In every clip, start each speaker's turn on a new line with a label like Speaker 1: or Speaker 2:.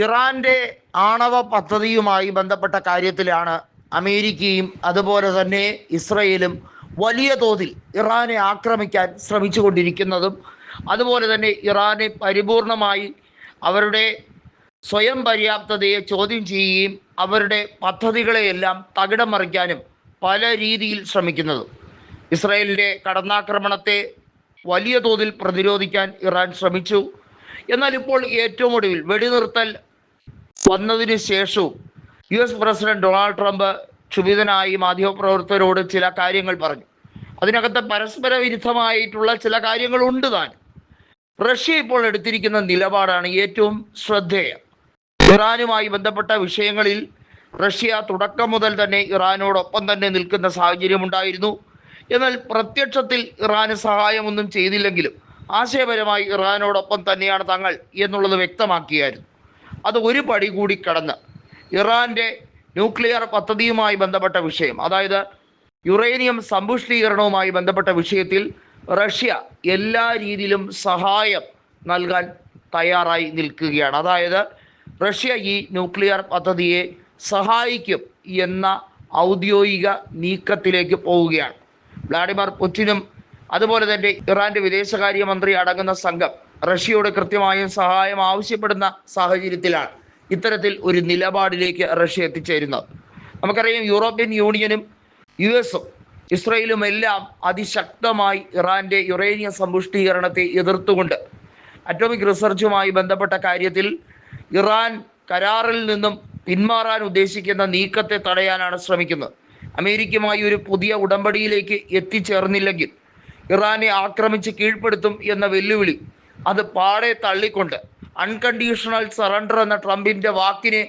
Speaker 1: ഇറാന്റെ ആണവ പദ്ധതിയുമായി ബന്ധപ്പെട്ട കാര്യത്തിലാണ് അമേരിക്കയും അതുപോലെ തന്നെ ഇസ്രയേലും വലിയ തോതിൽ ഇറാനെ ആക്രമിക്കാൻ ശ്രമിച്ചുകൊണ്ടിരിക്കുന്നതും അതുപോലെ തന്നെ ഇറാനെ പരിപൂർണമായി അവരുടെ സ്വയം പര്യാപ്തതയെ ചോദ്യം ചെയ്യുകയും അവരുടെ പദ്ധതികളെയെല്ലാം തകിടം മറിക്കാനും പല രീതിയിൽ ശ്രമിക്കുന്നതും. ഇസ്രയേലിന്റെ കടന്നാക്രമണത്തെ വലിയ തോതിൽ പ്രതിരോധിക്കാൻ ഇറാൻ ശ്രമിച്ചു. എന്നാൽ ഇപ്പോൾ ഏറ്റവും ഒടുവിൽ വെടിനിർത്തൽ വന്നതിന് ശേഷവും U S president Donald Trump ക്ഷുഭിതനായി മാധ്യമപ്രവർത്തകരോട് ചില കാര്യങ്ങൾ പറഞ്ഞു. അതിനകത്ത് പരസ്പര വിരുദ്ധമായിട്ടുള്ള ചില കാര്യങ്ങളുണ്ട് താൻ. റഷ്യ ഇപ്പോൾ എടുത്തിരിക്കുന്ന നിലപാടാണ് ഏറ്റവും ശ്രദ്ധേയം. ഇറാനുമായി ബന്ധപ്പെട്ട വിഷയങ്ങളിൽ റഷ്യ തുടക്കം മുതൽ തന്നെ ഇറാനോടൊപ്പം തന്നെ നിൽക്കുന്ന സാഹചര്യമുണ്ടായിരുന്നു. എന്നാൽ പ്രത്യക്ഷത്തിൽ ഇറാന് സഹായമൊന്നും ചെയ്തില്ലെങ്കിലും ആശയപരമായി ഇറാനോടൊപ്പം തന്നെയാണ് തങ്ങൾ എന്നുള്ളത് വ്യക്തമാക്കിയായിരുന്നു. അത് ഒരു പടി കൂടി കടന്ന് ഇറാന്റെ ന്യൂക്ലിയർ പദ്ധതിയുമായി ബന്ധപ്പെട്ട വിഷയം അതായത് യുറേനിയം സമ്പുഷ്ടീകരണവുമായി ബന്ധപ്പെട്ട വിഷയത്തിൽ റഷ്യ എല്ലാ രീതിയിലും സഹായം നൽകാൻ തയ്യാറായി നിൽക്കുകയാണ്. അതായത് റഷ്യ ഈ ന്യൂക്ലിയർ പദ്ധതിയെ സഹായിക്കും എന്ന ഔദ്യോഗിക നീക്കത്തിലേക്ക് പോവുകയാണ്. വ്ളാഡിമിർ പുടിനും അതുപോലെ തന്നെ ഇറാന്റെ വിദേശകാര്യമന്ത്രി അടങ്ങുന്ന സംഘം റഷ്യയോട് കൃത്യമായും സഹായം ആവശ്യപ്പെടുന്ന സാഹചര്യത്തിലാണ് ഇത്തരത്തിൽ ഒരു നിലപാടിലേക്ക് റഷ്യ എത്തിച്ചേരുന്നത്. നമുക്കറിയാം യൂറോപ്യൻ യൂണിയനും യു എസും ഇസ്രയേലും എല്ലാം അതിശക്തമായി ഇറാന്റെ യുറേനിയം സമ്പുഷ്ടീകരണത്തെ എതിർത്തുകൊണ്ട് അറ്റോമിക് റിസർച്ചുമായി ബന്ധപ്പെട്ട കാര്യത്തിൽ ഇറാൻ കരാറിൽ നിന്നും പിന്മാറാൻ ഉദ്ദേശിക്കുന്ന നീക്കത്തെ തടയാനാണ് ശ്രമിക്കുന്നത്. അമേരിക്കയുമായി ഒരു പുതിയ ഉടമ്പടിയിലേക്ക് എത്തിച്ചേർന്നില്ലെങ്കിൽ ഇറാനെ ആക്രമിച്ച് കീഴ്പ്പെടുത്തും എന്ന വെല്ലുവിളി. അത് പാടെ തള്ളിക്കൊണ്ട് അൺകണ്ടീഷണൽ സറണ്ടർ എന്ന ട്രംപിന്റെ വാക്കിനെ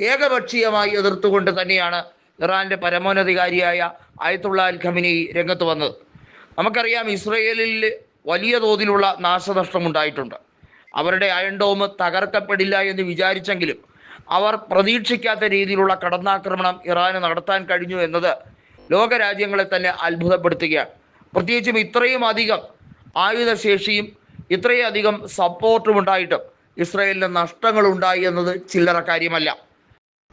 Speaker 1: ഏകപക്ഷീയമായി എതിർത്തുകൊണ്ട് തന്നെയാണ് ഇറാന്റെ പരമോന്നതികാരിയായ ആയത്തുള്ള അൽ ഖമിനി രംഗത്ത് വന്നത്. നമുക്കറിയാം ഇസ്രയേലിൽ വലിയ തോതിലുള്ള നാശനഷ്ടം ഉണ്ടായിട്ടുണ്ട് അവരുടെ അയൺ ഡോം തകർക്കപ്പെടില്ല എന്ന് വിചാരിച്ചെങ്കിലും അവർ പ്രതീക്ഷിക്കാത്ത രീതിയിലുള്ള കടന്നാക്രമണം ഇറാന് നടത്താൻ കഴിഞ്ഞു എന്നത് ലോകരാജ്യങ്ങളെ തന്നെ അത്ഭുതപ്പെടുത്തുകയാണ്. പ്രത്യേകിച്ചും ഇത്രയും അധികം ആയുധശേഷിയും അധികം സപ്പോർട്ടും ഉണ്ടായിട്ടും ഇസ്രയേലിന് നഷ്ടങ്ങൾ ഉണ്ടായി എന്നത് ചില്ലറ കാര്യമല്ല.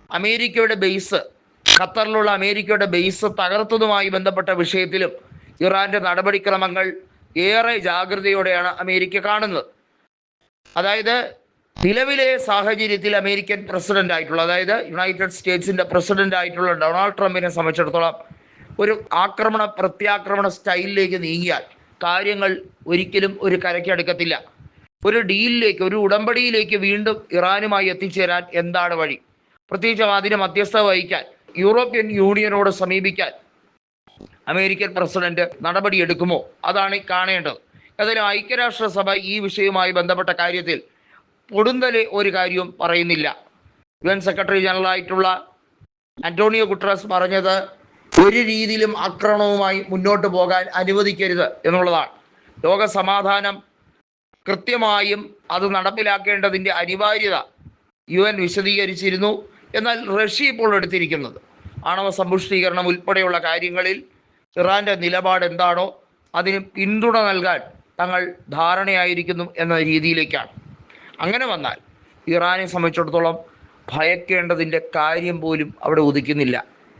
Speaker 1: അമേരിക്കയുടെ ബേസ് ഖത്തറിലുള്ള അമേരിക്കയുടെ ബേസ് തകർത്തതുമായി ബന്ധപ്പെട്ട വിഷയത്തിലും ഇറാന്റെ നടപടിക്രമങ്ങൾ ഏറെ ജാഗ്രതയോടെയാണ് അമേരിക്ക കാണുന്നത്. അതായത് നിലവിലെ സാഹചര്യത്തിൽ അമേരിക്കൻ പ്രസിഡന്റ് ആയിട്ടുള്ള അതായത് യുണൈറ്റഡ് സ്റ്റേറ്റ്സിന്റെ പ്രസിഡന്റ് ആയിട്ടുള്ള ഡൊണാൾഡ് ട്രംപിനെ സംബന്ധിച്ചിടത്തോളം ഒരു ആക്രമണ പ്രത്യാക്രമണ സ്റ്റൈലിലേക്ക് നീങ്ങിയാൽ കാര്യങ്ങൾ ഒരിക്കലും ഒരു കരയ്ക്കടുക്കത്തില്ല ഒരു ഡീലിലേക്ക് ഒരു ഉടമ്പടിയിലേക്ക് വീണ്ടും ഇറാനുമായി എത്തിച്ചേരാൻ എന്താണ് വഴി? പ്രത്യേകിച്ച് അതിന് മധ്യസ്ഥ വഹിക്കാൻ യൂറോപ്യൻ യൂണിയനോട് സമീപിക്കാൻ അമേരിക്കൻ പ്രസിഡന്റ് നടപടിയെടുക്കുമോ? അതാണ് കാണേണ്ടത്. ഏതായാലും ഐക്യരാഷ്ട്രസഭ ഈ വിഷയവുമായി ബന്ധപ്പെട്ട കാര്യത്തിൽ പൊടുന്തൽ ഒരു കാര്യവും പറയുന്നില്ല. യു എൻ സെക്രട്ടറി ജനറൽ ആയിട്ടുള്ള അന്റോണിയോ ഗുട്രസ് പറഞ്ഞത് ഒരു രീതിയിലും ആക്രമണവുമായി മുന്നോട്ട് പോകാൻ അനുവദിക്കരുത് എന്നുള്ളതാണ്. ലോക സമാധാനം കൃത്യമായും അത് നടപ്പിലാക്കേണ്ടതിന്റെ അനിവാര്യത യു എൻ വിശദീകരിച്ചിരുന്നു. എന്നാൽ റഷ്യ ഇപ്പോൾ എടുത്തിരിക്കുന്നത് ആണവ സമ്പുഷ്ടീകരണം ഉൾപ്പെടെയുള്ള കാര്യങ്ങളിൽ ഇറാന്റെ നിലപാട് എന്താണോ അതിന് പിന്തുണ നൽകാൻ തങ്ങൾ ധാരണയായിരിക്കുന്നു എന്ന രീതിയിലേക്കാണ്. അങ്ങനെ വന്നാൽ ഇറാനെ സംബന്ധിച്ചിടത്തോളം ഭയക്കേണ്ടതിന്റെ കാര്യം പോലും അവിടെ ഉദിക്കുന്നില്ല.